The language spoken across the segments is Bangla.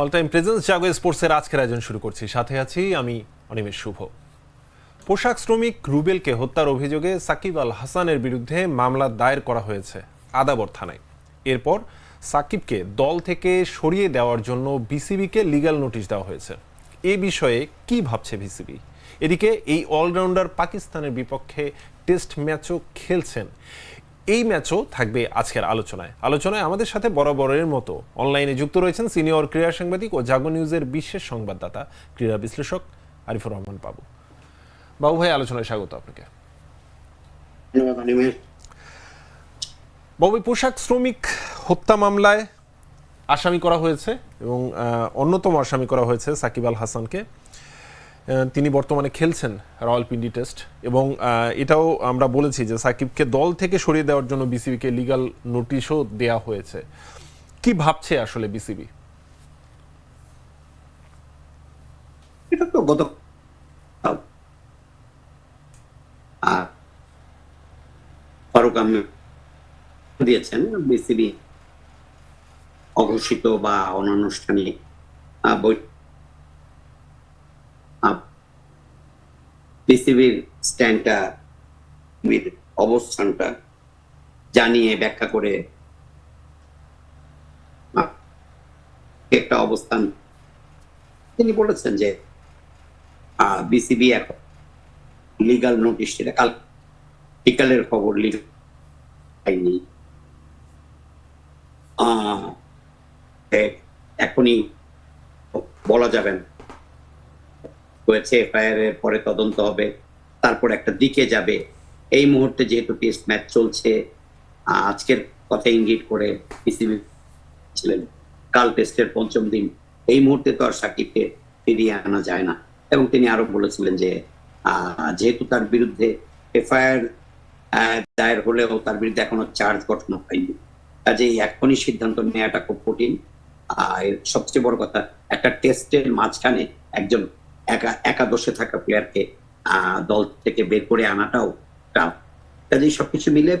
অল টাইম প্রেজেন্স জাগো স্পোর্টসের আজকের আয়োজন শুরু করছি। সাথে আছি আমি অনিমেষ শুভ। পোশাক শ্রমিক রুবেলকে হত্যার অভিযোগে সাকিব আল হাসানের বিরুদ্ধে মামলা দায়ের করা হয়েছে আদাবর থানায়। এরপর সাকিবকে দল থেকে সরিয়ে দেওয়ার জন্য বিসিবিকে লিগ্যাল নোটিশ দেওয়া হয়েছে। এ বিষয়ে কি ভাবছে বিসিবি? এদিকে এই অলরাউন্ডার পাকিস্তানের বিপক্ষে টেস্ট ম্যাচও খেলছেন। এই ম্যাচও থাকবে আজকের আলোচনায়। আলোচনায় আমাদের সাথে বরাবরের মতো অনলাইনে যুক্ত রয়েছেন সিনিয়র ক্রীড়া সাংবাদিক ও জাগো নিউজের বিশেষ সংবাদদাতা ক্রীড়া বিশ্লেষক আরিফুর রহমান বাবু। বাবু ভাই আলোচনায় স্বাগত আপনাকে। বাবু পোশাক শ্রমিক হত্যা মামলায় আসামি করা হয়েছে এবং আহ, অন্যতম আসামি করা হয়েছে সাকিব আল হাসানকে। তিনি বর্তমানে খেলছেন রাওয়ালপিন্ডি টেস্ট এবং এটাও আমরা বলেছি যে সাকিবকে দল থেকে সরিয়ে দেওয়ার জন্য বিসিবিকে লিগ্যাল নোটিশও দেয়া হয়েছে। কি ভাবছে আসলে বিসিবি? এটা তো গত ফারুক দিয়েছেন বিসিবি অঘোষিত বা অনানুষ্ঠানিক আহ, বিসিবির স্ট্যান্ডটা অবস্থানটা জানিয়ে ব্যাখ্যা করে একটা অবস্থান। তিনি বলেছেন যে বিসিবি এখন লিগাল নোটিশ সেটা কাল বিকালের খবর পাইনি। এখনই বলা যাবে না। হয়েছে এফআইআর এর পরে তদন্ত হবে, তারপর একটা দিকে যাবে। এই মুহূর্তে যেহেতু টেস্ট ম্যাচ চলছে আজকের কথা ইঙ্গিত করে বিসিবি ছিলেন কাল টেস্টের পঞ্চম দিন। এই মুহূর্তে তো আর সাকিবকে ফিরিয়ে আনা যায় না। এবং তিনি আরও বলেছিলেন যে যেহেতু তার বিরুদ্ধে এফআইআর দায়ের হলেও তার বিরুদ্ধে এখনও চার্জ গঠন হয়নি। কাজেই এখনই সিদ্ধান্ত নেওয়াটা খুব কঠিন। আর সবচেয়ে বড় কথা, একটা টেস্টের মাঝখানে একজন একা একাদশে থাকা প্লেয়ারকে দল থেকে বের করে আনাটাও টাফ কাজেই সবকিছু মিলে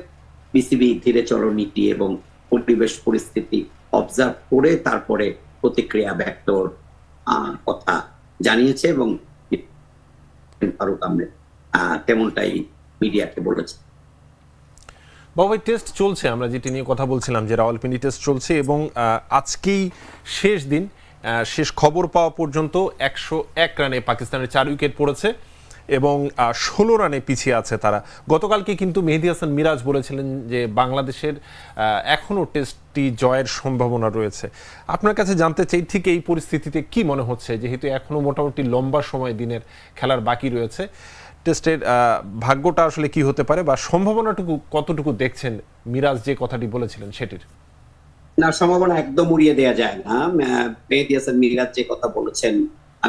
বিসিবি ধীরে চলো নীতি এবং পরিবেশ পরিস্থিতি অবজার্ভ করে তারপরে প্রতিক্রিয়া ব্যক্তর আহ, কথা জানিয়েছে এবং ফারুক আহমেদ আহ, তেমনটাই মিডিয়াকে বলেছে। বাবু ভাই টেস্ট চলছে আমরা যেটি নিয়ে কথা বলছিলাম যে রাওয়ালপিন্ডি টেস্ট চলছে এবং আজকেই শেষ দিন। শেষ খবর পাওয়া পর্যন্ত একশো এক রানে পাকিস্তানের চার উইকেট পড়েছে এবং ষোলো রানে পিছিয়ে আছে তারা। গতকালকে কিন্তু মেহেদি হাসান মিরাজ বলেছিলেন যে বাংলাদেশের এখনও এখনও টেস্টটি জয়ের সম্ভাবনা রয়েছে। আপনার কাছে জানতে চাই, ঠিক এই পরিস্থিতিতে কি মনে হচ্ছে? যেহেতু এখনও মোটামুটি লম্বা সময় দিনের খেলার বাকি রয়েছে। টেস্টের ভাগ্যটা আসলে কি হতে পারে বা সম্ভাবনাটুকু কতটুকু দেখছেন মিরাজ যে কথাটি বলেছিলেন সেটির? না সম্ভাবনা একদম উড়িয়ে দেওয়া যায় না। মেহেদি হাসান মিরাজ যে কথা বলেছেন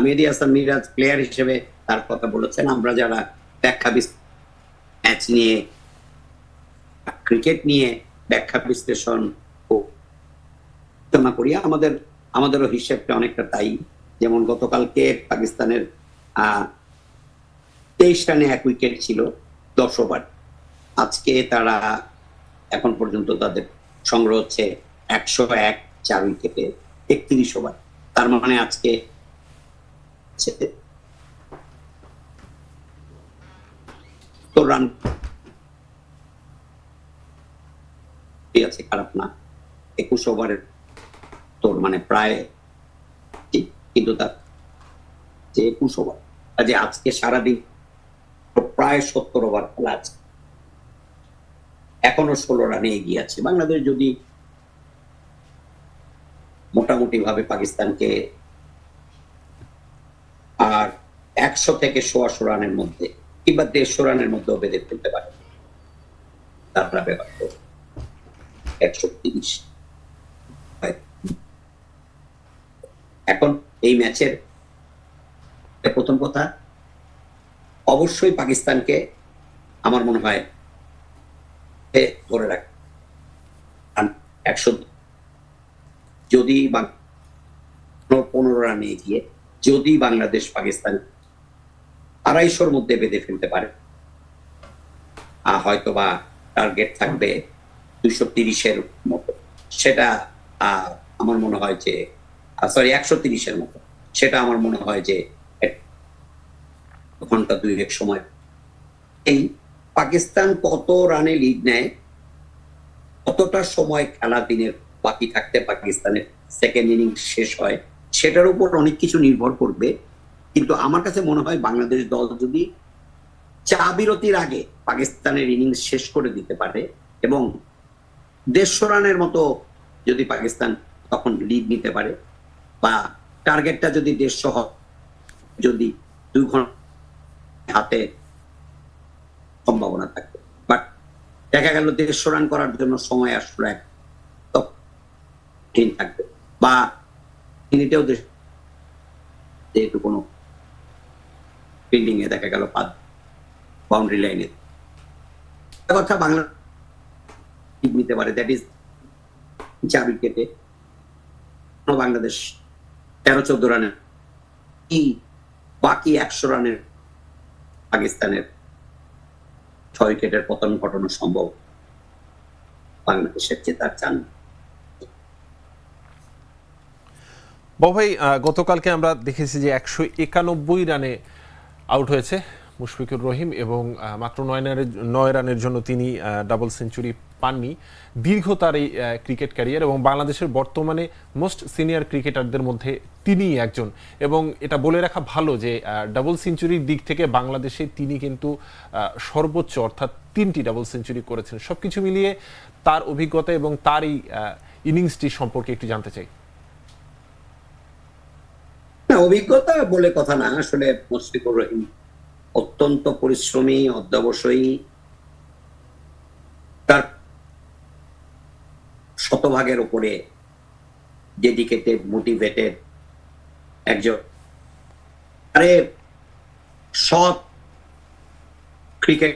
মেহেদি হাসান মিরাজ প্লেয়ার হিসেবে তার কথা বলেছেন। আমরা যারা ব্যাখ্যা ম্যাচ নিয়ে ক্রিকেট নিয়ে ব্যাখ্যা বিশ্লেষণ করি আমাদের আমাদেরও হিসেবটা অনেকটা তাই। যেমন গতকালকে পাকিস্তানের তেইশ রানে এক উইকেট ছিল দশ ওভার আজকে তারা এখন পর্যন্ত তাদের সংগ্রহ হচ্ছে একশো এক চার উইকেটে একত্রিশ ওভার। তার মানে আজকে রান আছে, খারাপ না। একুশ ওভারের তোর মানে প্রায় কিন্তু তার যে একুশ ওভার কাজে আজকে সারাদিন প্রায় সত্তর ওভার খেলা আছে। এখনও ষোলো রানে এগিয়ে আছে। বাংলাদেশ যদি মোটামুটি ভাবে পাকিস্তানকে আর একশো থেকে সোয়াশো রানের মধ্যে কিংবা দেড়শো রানের মধ্যেও বেঁধে ফেলতে পারে। তারা ব্যাপার তো একশো তিরিশ। এখন এই ম্যাচের প্রথম কথা, অবশ্যই পাকিস্তানকে আমার মনে হয় ধরে রাখ একশো যদি পনেরো রানে এগিয়ে যদি বাংলাদেশ পাকিস্তান আড়াইশোর মধ্যে বেঁধে ফেলতে পারে। হয়তো বা টার্গেট থাকবে দুইশো তিরিশের মতো। সেটা আমার মনে হয় যে সরি একশো তিরিশের মতো। সেটা আমার মনে হয় যে ঘণ্টা দুই এক সময়। এই পাকিস্তান কত রানে লিড নেয়, কতটা সময় খেলা দিনের বাকি থাকতে পাকিস্তানের সেকেন্ড ইনিংস শেষ হয় সেটার উপর অনেক কিছু নির্ভর করবে। কিন্তু আমার কাছে মনে হয় বাংলাদেশ দল যদি চা বিরতির আগে পাকিস্তানের ইনিংস শেষ করে দিতে পারে এবং দেড়শো রানের মতো যদি পাকিস্তান তখন লিড নিতে পারে বা টার্গেটটা যদি দেড়শো হয়, যদি দুই ঘণ্টা হাতে সম্ভাবনা থাকবে বাট দেখা গেল দেড়শো রান করার জন্য সময় আসলো এক থাকবে। বা মিনিটেও যেহেতু কোনো ফিল্ডিং এ দেখা গেল পাঁচ বাউন্ডারি লাইনে কথা বাংলা নিতে পারে দ্যাট ইজ চার উইকেটে বাংলাদেশ তেরো চোদ্দ রানের কি বাকি একশো রানের পাকিস্তানের ছয় উইকেটের পতন ঘটানো সম্ভব? বাংলাদেশের জেতার চান বাবু ভাই গতকালকে আমরা দেখেছি যে একশো একানব্বই রানে আউট হয়েছে মুশফিকুর রহিম এবং মাত্র নয় রানের নয় রানের জন্য তিনি ডাবল সেঞ্চুরি পাননি। দীর্ঘ তার এই ক্রিকেট ক্যারিয়ার এবং বাংলাদেশের বর্তমানে মোস্ট সিনিয়র ক্রিকেটারদের মধ্যে তিনিই একজন। এবং এটা বলে রাখা ভালো যে ডাবল সেঞ্চুরির দিক থেকে বাংলাদেশে তিনি কিন্তু সর্বোচ্চ অর্থাৎ তিনটি ডাবল সেঞ্চুরি করেছেন। সব কিছু মিলিয়ে তার অভিজ্ঞতা এবং তার এই ইনিংসটি সম্পর্কে একটু জানতে চাই। অভিজ্ঞতা বলে কথা না, আসলে মুশফিকুর রহিম অত্যন্ত পরিশ্রমী অধ্যবসায়ী তার শতভাগের উপরে ডেডিকেটেড মোটিভেটেড একজন আরে সৎ ক্রিকেট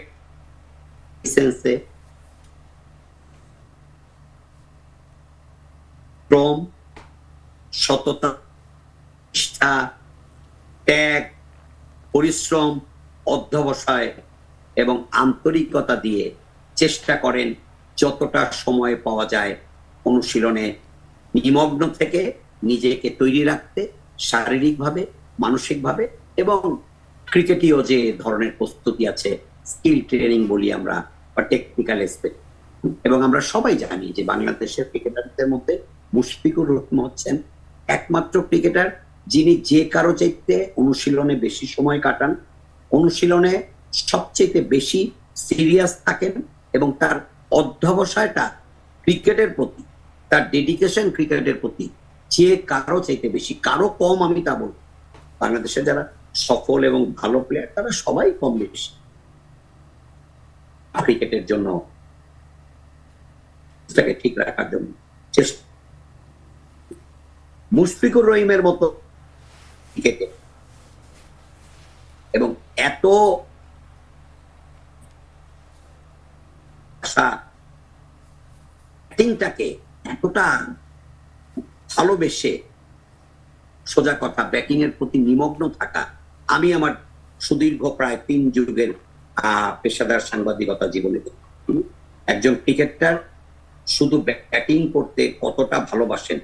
সেন্সে শ্রম, সততা নিষ্ঠা ত্যাগ, পরিশ্রম, অধ্যবসায় এবং আন্তরিকতা দিয়ে চেষ্টা করেন যতটা সময় পাওয়া যায় অনুশীলনে নিমগ্ন থেকে নিজেকে তৈরি রাখতে, শারীরিকভাবে, মানসিকভাবে এবং ক্রিকেটীয় যে ধরনের প্রস্তুতি আছে, স্কিল ট্রেনিং বলি আমরা বা টেকনিক্যাল এসপেক্ট এবং আমরা সবাই জানি যে বাংলাদেশের ক্রিকেটারদের মধ্যে মুশফিকুর রহমান হচ্ছেন একমাত্র ক্রিকেটার যিনি যে কারও চাইতে অনুশীলনে বেশি সময় কাটান, অনুশীলনে সবচেয়ে বেশি সিরিয়াস থাকেন এবং তার অধ্যবসায়টা ক্রিকেটের প্রতি, তার ডেডিকেশন ক্রিকেটের প্রতি যে কারও চাইতে বেশি, কারও কম আমি তা বলব। বাংলাদেশে যারা সফল এবং ভালো প্লেয়ার তারা সবাই কম বেশি। ক্রিকেটের জন্য ঠিক রাখার জন্য চেষ্টা। মুশফিকুর রহিমের মতো ক্রিকেটে এবং এত ব্যাটিংটাকে এতটা ভালোবেসে সোজা কথা ব্যাটিং এর প্রতি নিমগ্ন থাকা, আমি আমার সুদীর্ঘ প্রায় তিন যুগের পেশাদার সাংবাদিকতা জীবনে একজন ক্রিকেটার শুধু ব্যাটিং করতে কতটা ভালোবাসেন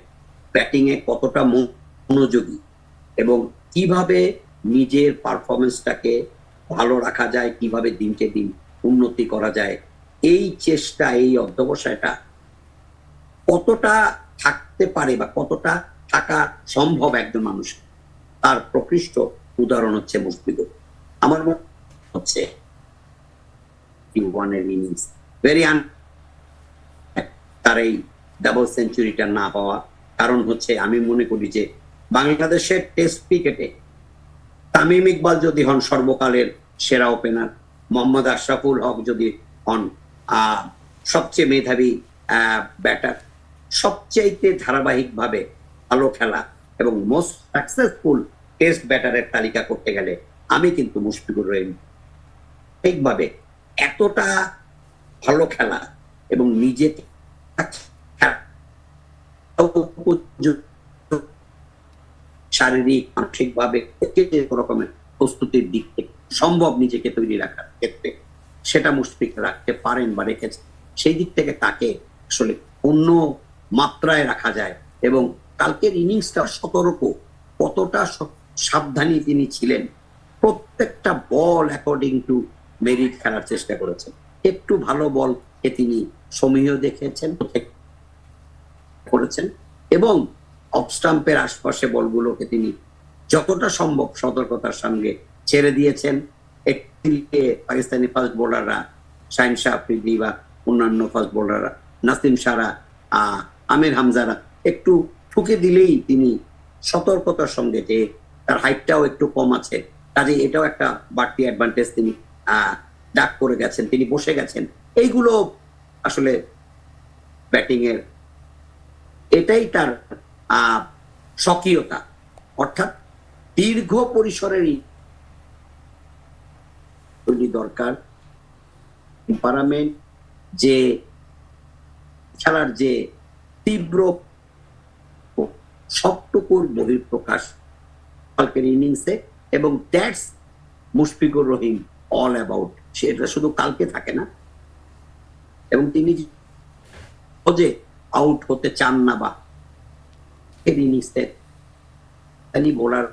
ব্যাটিং এ কতটা মনোযোগী এবং কীভাবে নিজের পারফরমেন্সটাকে ভালো রাখা যায়, কীভাবে দিনকে দিন উন্নতি করা যায়, এই চেষ্টা, এই অধ্যবসায়টা কতটা থাকতে পারে বা কতটা থাকা সম্ভব একজন মানুষ? তার প্রকৃষ্ট উদাহরণ হচ্ছে মুশফিকুর আমার মনে হচ্ছে ইনিংস তার এই ডাবল সেঞ্চুরিটা না পাওয়া। কারণ হচ্ছে আমি মনে করি যে বাংলাদেশের টেস্ট ক্রিকেটে তামিম ইকবাল যদি হন সর্বকালের সেরা ওপেনার মোহাম্মদ আশরাফুল হক যদি হন সবচেয়ে মেধাবী ব্যাটার সবচাইতে ধারাবাহিকভাবে ভালো খেলা এবং মোস্ট সাকসেসফুল টেস্ট ব্যাটারের তালিকা করতে গেলে আমি কিন্তু মুশফিকুর রহিম। ঠিকভাবে এতটা ভালো খেলা এবং নিজেকে শারীরিক মানসিক ভাবে রকমের প্রস্তুতির দিক থেকে সম্ভব নিজেকে তৈরি রাখার ক্ষেত্রে সেটা মুশফিক রাখতে পারেন বা রেখেছেন। সেই দিক থেকে তাকে আসলে অন্য মাত্রায় রাখা যায় এবং কালকের ইনিংসটা সতর্ক, কতটা সাবধানী তিনি ছিলেন, প্রত্যেকটা বল অ্যাকর্ডিং টু মেরিট খেলার চেষ্টা করেছেন। একটু ভালো বলকে তিনি সমীহ দেখেছেন করেছেন এবং অফ স্টাম্পের আশপাশে বলগুলোকে তিনি যতটা সম্ভব সতর্কতার সঙ্গে ছেড়ে দিয়েছেন। একদিকে পাকিস্তানি ফাস্ট বোলাররা শাহিন শাহ আফ্রিদি বা অন্যান্য ফাস্ট বোলাররা নাসিম সারা আমির হামজারা একটু ঠুকে দিলেই তিনি সতর্কতার সঙ্গে যে তার হাইটটাও একটু কম আছে কাজে এটাও একটা বাড়তি অ্যাডভান্টেজ তিনি ডাক করে গেছেন, তিনি বসে গেছেন। এইগুলো আসলে ব্যাটিং এর এটাই তার স্বকীয়তা, অর্থাৎ দীর্ঘ পরিসরেরই তৈরি দরকার টেম্পারামেন্ট যে খেলার যে তীব্র সবটুকুর বহিঃপ্রকাশ কালকের ইনিংসে এবং that's Mushfiqur Rahim all about সেটা শুধু কালকে থাকে না, এবং তিনি যে আউট হতে চান না বা এর ইনিংসে তিনি বোলার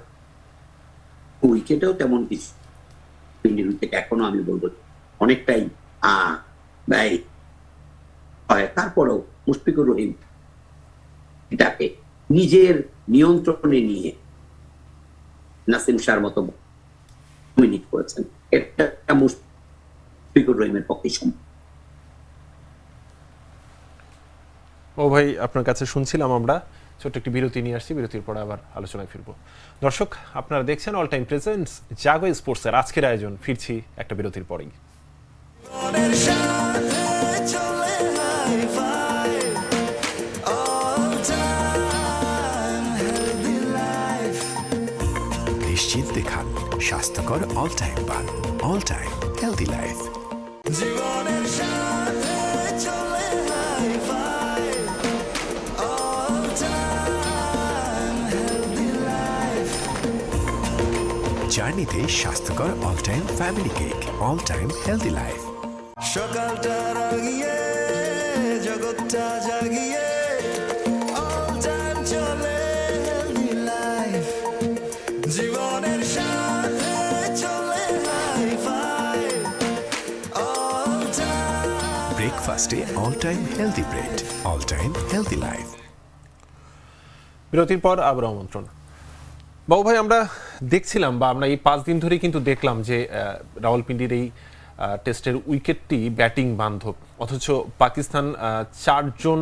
উইকেটেও তেমন কিছু। এখনও আমি বলব অনেকটাই হয়। তারপরেও মুশফিকুর রহিম এটাকে নিজের নিয়ন্ত্রণে নিয়ে নাসিম শাহর মতো মিনিট করেছেন। এটা মুশফিকুর রহিমের পক্ষে সম্ভব। ও ভাই, আপনার কাছে শুনছিলাম আমরা। ছোট্ট একটি বিরতি নিয়ে আসছি বিরতির পরে আবার আলোচনায় ফিরবো। দর্শক আপনারা দেখছেন অল টাইম প্রেজেন্টস জাগো স্পোর্টসের আজকের আয়োজন। ফিরছি একটা বিরতির পরেই। জীবনের সাথে all time healthy life. নিশ্চিন্তে খান স্বাস্থ্যকর অল টাইম পান অল টাইম হেলদি লাইফ। জীবনের জার্নিতে স্বাস্থ্যকর all time family cake all time healthy life সকালটা রাগিয়ে জগৎটা জাগিয়ে all time চলে healthy life. জীবনের সাথে চলে হাই-ফাই, all time ব্রেকফাস্টে all time healthy bread all time healthy life বিরতির পর আবার আমন্ত্রণ। বাবু ভাই, আমরা দেখছিলাম বা আমরা এই পাঁচ দিন ধরে কিন্তু দেখলাম যে রাওয়ালপিন্ডির এই টেস্টের উইকেটটি ব্যাটিং বান্ধব। অথচ পাকিস্তান চারজন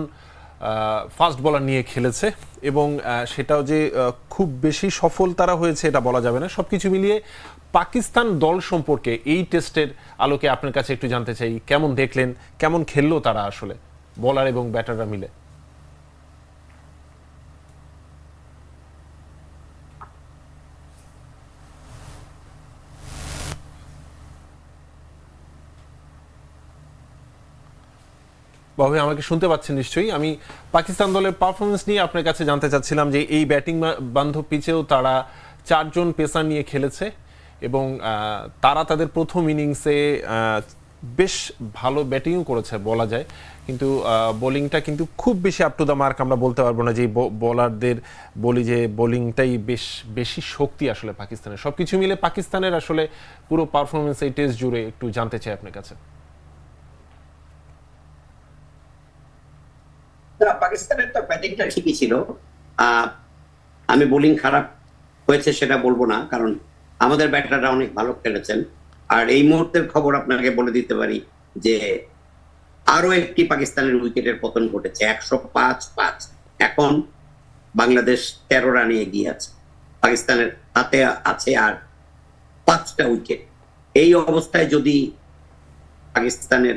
ফাস্ট বলার নিয়ে খেলেছে এবং সেটাও যে খুব বেশি সফল তারা হয়েছে এটা বলা যাবে না। সব কিছু মিলিয়ে পাকিস্তান দল সম্পর্কে এই টেস্টের আলোকে আপনার কাছে একটু জানতে চাই। কেমন দেখলেন? কেমন খেললো তারা আসলে? বলার এবং ব্যাটাররা মিলে? বাবু আমাকে শুনতে পাচ্ছেন নিশ্চয়ই। আমি পাকিস্তান দলের পারফরমেন্স নিয়ে আপনার কাছে জানতে চাচ্ছিলাম যে এই ব্যাটিং বান্ধব পিচেও তারা চারজন পেসার নিয়ে খেলেছে এবং তারা তাদের প্রথম ইনিংসে বেশ ভালো ব্যাটিংও করেছে বলা যায়। কিন্তু বোলিংটা কিন্তু খুব বেশি আপ টু দ্য মার্ক আমরা বলতে পারব না যে বোলারদের বলি যে বোলিংটাই বেশ বেশি শক্তি আসলে পাকিস্তানের। সব কিছু মিলে পাকিস্তানের আসলে পুরো পারফরমেন্স এই টেস্ট জুড়ে একটু জানতে চাই আপনার কাছে। পাকিস্তানের তো ব্যাটিংটা ঠিকই ছিল। আমি বোলিং খারাপ হয়েছে সেটা বলব না, কারণ আমাদের ব্যাটাররা অনেক ভালো খেলেছেন। আর এই মুহূর্তের খবর আপনাকে বলে দিতে পারি যে আরও একটি পাকিস্তানের উইকেটের পতন ঘটেছে, একশো পাঁচ পাঁচ। এখন বাংলাদেশ তেরো রানে এগিয়ে আছে। পাকিস্তানের হাতে আছে আর পাঁচটা উইকেট। এই অবস্থায় যদি পাকিস্তানের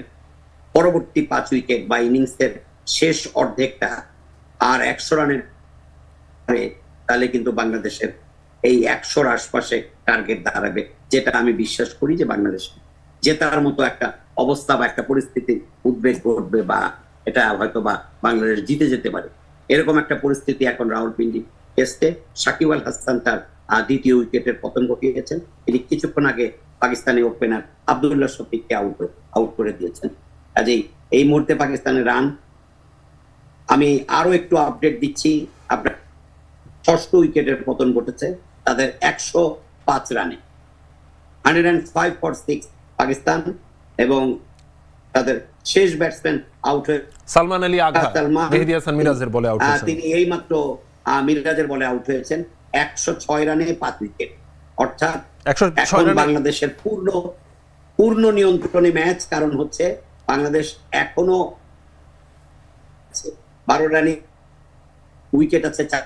পরবর্তী পাঁচ উইকেট বা ইনিংসের শেষ অর্ধেকটা আর একশো রানের তাহলে কিন্তু বাংলাদেশের এই একশোর আশপাশে টার্গেট দাঁড়াবে, যেটা আমি বিশ্বাস করি যে বাংলাদেশ। জেতার মতো একটা অবস্থা বা একটা পরিস্থিতি উদ্বেগ ঘটবে বা এটা হয়তো বা বাংলাদেশ জিতে যেতে পারে। এরকম একটা পরিস্থিতি এখন রাহুলপিন্ডি টেস্টে সাকিব আল হাসান তার দ্বিতীয় উইকেটের পতন ঘটিয়েছেন। তিনি কিছুক্ষণ আগে পাকিস্তানি ওপেনার আবদুল্লাহ শফিককে আউট আউট করে দিয়েছেন। কাজেই এই মুহূর্তে পাকিস্তানের রান আমি আরও একটু আপডেট দিচ্ছি। আপনার ষষ্ঠ উইকেটের পতন ঘটেছে। তাদের একশো পাঁচ রানে। Hundred and five for six Pakistan এবং তাদের শেষ ব্যাটসম্যান আউট হয়ে সালমান আলী আঘা সালমান। মেহেদি হাসান মিরাজের বলে আউট হয়েছেন। তিনি এইমাত্র আহ, মিরাজের বলে আউট হয়েছেন। একশো ছয় রানে পাঁচ উইকেট। অর্থাৎ এখন বাংলাদেশের পূর্ণ পূর্ণ নিয়ন্ত্রণে ম্যাচ কারণ হচ্ছে বাংলাদেশ এখনও বারো রানে উইকেট আছে চার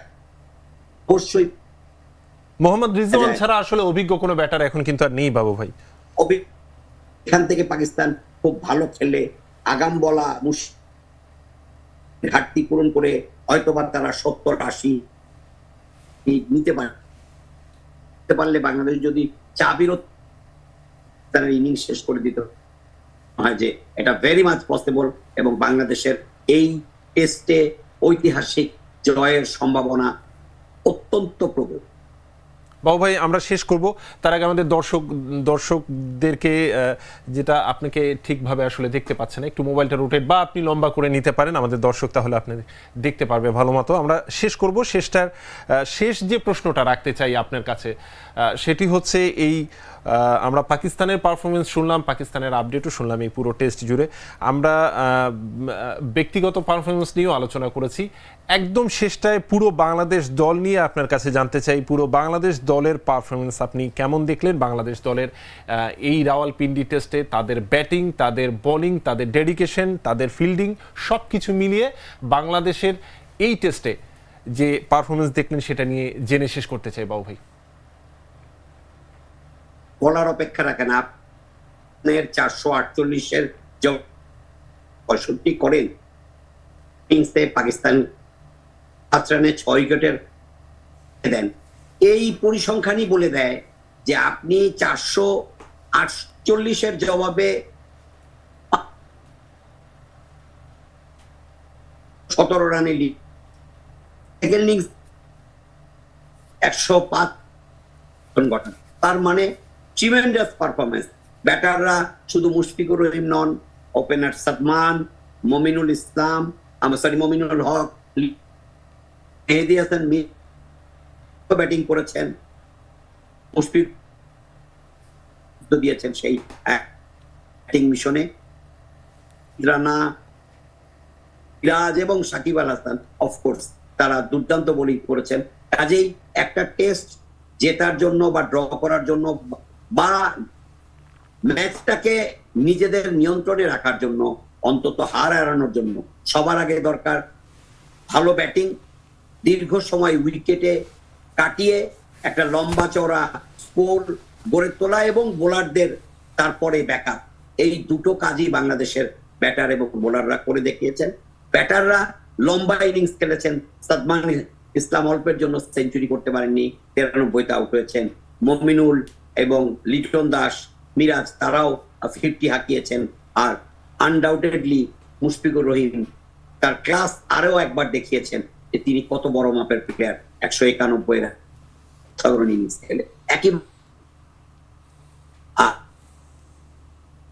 অবশ্যই। মোহাম্মদ রিজওয়ান ছাড়া আসলে অভিজ্ঞ কোনো ব্যাটার এখন কিন্তু আর নেই বাবু ভাই। এখান থেকে পাকিস্তান খুব ভালো খেলে আগাম বলা ঘাটতি পূরণ করে হয়তোবা তারা সত্তর আশি নিতে পারে। পারলে বাংলাদেশ যদি চা বিরত তারা ইনিংস শেষ করে দিত। হয় যে এটা ভেরি মাচ পসিবল এবং বাংলাদেশের এই টেস্টে ঐতিহাসিক জয়ের সম্ভাবনা অত্যন্ত প্রবল। বাবু ভাই, আমরা শেষ করব। তার আগে আমাদের দর্শক, দর্শকদেরকে যেটা আপনাকে ঠিকভাবে আসলে দেখতে পাচ্ছে না, একটু মোবাইলটা রোটেট বা আপনি লম্বা করে নিতে পারেন, আমাদের দর্শক তাহলে আপনি দেখতে পারবে ভালো মতো। আমরা শেষ করব। শেষটার শেষ যে প্রশ্নটা রাখতে চাই আপনার কাছে সেটি হচ্ছে এই আমরা পাকিস্তানের পারফরমেন্স শুনলাম, পাকিস্তানের আপডেটও শুনলাম এই পুরো টেস্ট জুড়ে। আমরা ব্যক্তিগত পারফরমেন্স নিয়েও আলোচনা করেছি। একদম শেষটায় পুরো বাংলাদেশ দল নিয়ে আপনার কাছে জানতে চাই, পুরো বাংলাদেশ দলের পারফরমেন্স আপনি কেমন দেখলেন? বাংলাদেশ দলের এই রাওয়ালপিন্ডি টেস্টে তাদের ব্যাটিং তাদের বোলিং তাদের ডেডিকেশন তাদের ফিল্ডিং সব কিছু মিলিয়ে বাংলাদেশের এই টেস্টে যে পারফরমেন্স দেখলেন সেটা নিয়ে জেনে শেষ করতে চাই বাবু ভাই। বলার অপেক্ষা রাখেন। আপনার চারশো আটচল্লিশের পঁয়ষট্টি করেন। ইনিংসে পাকিস্তান রানে ছয় উইকেটের দেন। এই পরিসংখ্যানই বলে দেয় যে আপনি চারশো আটচল্লিশের জবাবে সতেরো রানে লিড। ইনিংস একশো পাঁচ ঘটান তার মানে ট্রিমেন্ডাস পারফরমেন্স ব্যাটাররা শুধু মুশফিকুর রহিম নন ওপেনার সাদমান মমিনুল ইসলাম আমার সরি মমিনুল হক মেহেদি হাসান ব্যাটিং করেছেন মুশফিক দিয়েছেন সেই ব্যাটিং মিশনে রানা সিরাজ এবং সাকিব আল হাসান অফকোর্স তারা দুর্দান্ত বোলিং করেছেন। কাজেই একটা টেস্ট জেতার জন্য বা ড্র করার জন্য বা ম্যাচটাকে নিজেদের নিয়ন্ত্রণে রাখার জন্য, অন্তত হার এড়ানোর জন্য সবার আগে দরকার ভালো ব্যাটিং, দীর্ঘ সময় উইকেটে কাটিয়ে একটা লম্বা চওড়া স্কোর গড়ে তোলা এবং বোলারদের তারপরে ব্যাকআপ। এই দুটো কাজই বাংলাদেশের ব্যাটার এবং বোলাররা করে দেখিয়েছেন। ব্যাটাররা লম্বা ইনিংস খেলেছেন। সাদমান ইসলাম অল্পের জন্য সেঞ্চুরি করতে পারেননি। তিরানব্বইতে আউট হয়েছেন। মমিনুল এবং লিটন দাস, মিরাজ, তারাও ফিফটি হাঁকিয়েছেন। আর আনডাউটেডলি মুশফিকুর রহিম তার ক্লাস আরও একবার দেখিয়েছেন যে তিনি কত বড় মাপের প্লেয়ার একশো একানব্বই সাধারণ ইনিংস খেলে। একই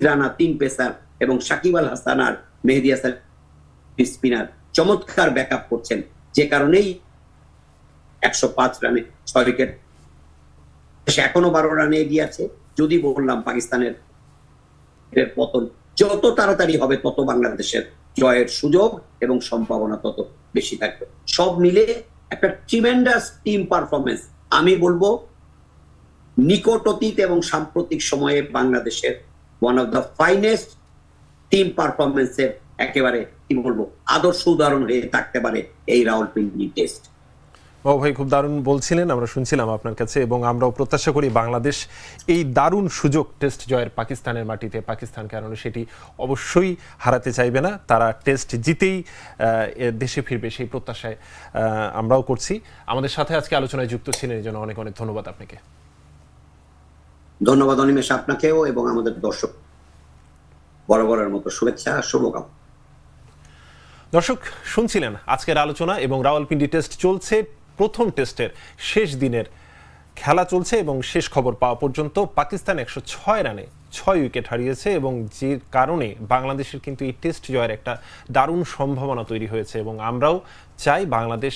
রানা তিন পেসার এবং সাকিব আল হাসান আর মেহেদি হাসান স্পিনার চমৎকার ব্যাকআপ করছেন। যে কারণেই একশো পাঁচ রানে ছয় উইকেট এখনও বারো রানে এগিয়ে আছে, যদি বললাম পাকিস্তানের পতন, যত তাড়াতাড়ি হবে তত বাংলাদেশের জয়ের সুযোগ এবং সম্ভাবনা তত বেশি থাকবে। সব মিলে একটা ট্রিমেন্ডাস টিম পারফরমেন্স আমি বলব নিকট অতীত এবং সাম্প্রতিক সময়ে বাংলাদেশের one of the finest team পারফরমেন্সের একেবারে, কি বলব, আদর্শ উদাহরণ হয়ে থাকতে পারে এই রাওয়ালপিন্ডি টেস্ট বাবু ভাই খুব দারুণ বলছিলেন আমরা শুনছিলাম আপনার কাছে এবং আমরাও প্রত্যাশা করি বাংলাদেশ এই দারুণ সুযোগ টেস্ট জয়ের পাকিস্তানের মাটিতে পাকিস্তান কারণে সেটি অবশ্যই হারাতে চাইবে না। তারা টেস্ট জিতেই দেশে ফিরবে সেই প্রত্যাশায় আমরাও করছি। আমাদের সাথে আজকে আলোচনায় যুক্ত ছিলেন এই জন্য অনেক অনেক ধন্যবাদ আপনাকে। ধন্যবাদ অনিমেষ আপনাকেও এবং আমাদের দর্শক। বরাবরের মতো শুভেচ্ছা শুভকামনা। দর্শক শুনছিলেন আজকের আলোচনা এবং রাওয়ালপিন্ডি টেস্ট চলছে। প্রথম টেস্টের শেষ দিনের খেলা চলছে এবং শেষ খবর পাওয়া পর্যন্ত পাকিস্তান একশো ছয় রানে ছয় উইকেট হারিয়েছে এবং যে কারণে বাংলাদেশের কিন্তু এই টেস্ট জয়ের একটা দারুণ সম্ভাবনা তৈরি হয়েছে এবং আমরাও চাই বাংলাদেশ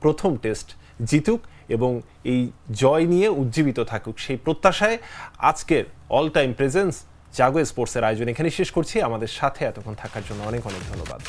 প্রথম টেস্ট জিতুক এবং এই জয় নিয়ে উজ্জীবিত থাকুক। সেই প্রত্যাশায় আজকের অল টাইম প্রেজেন্স জাগো স্পোর্টসের আয়োজন এখানে শেষ করছি। আমাদের সাথে এতক্ষণ থাকার জন্য অনেক অনেক ধন্যবাদ।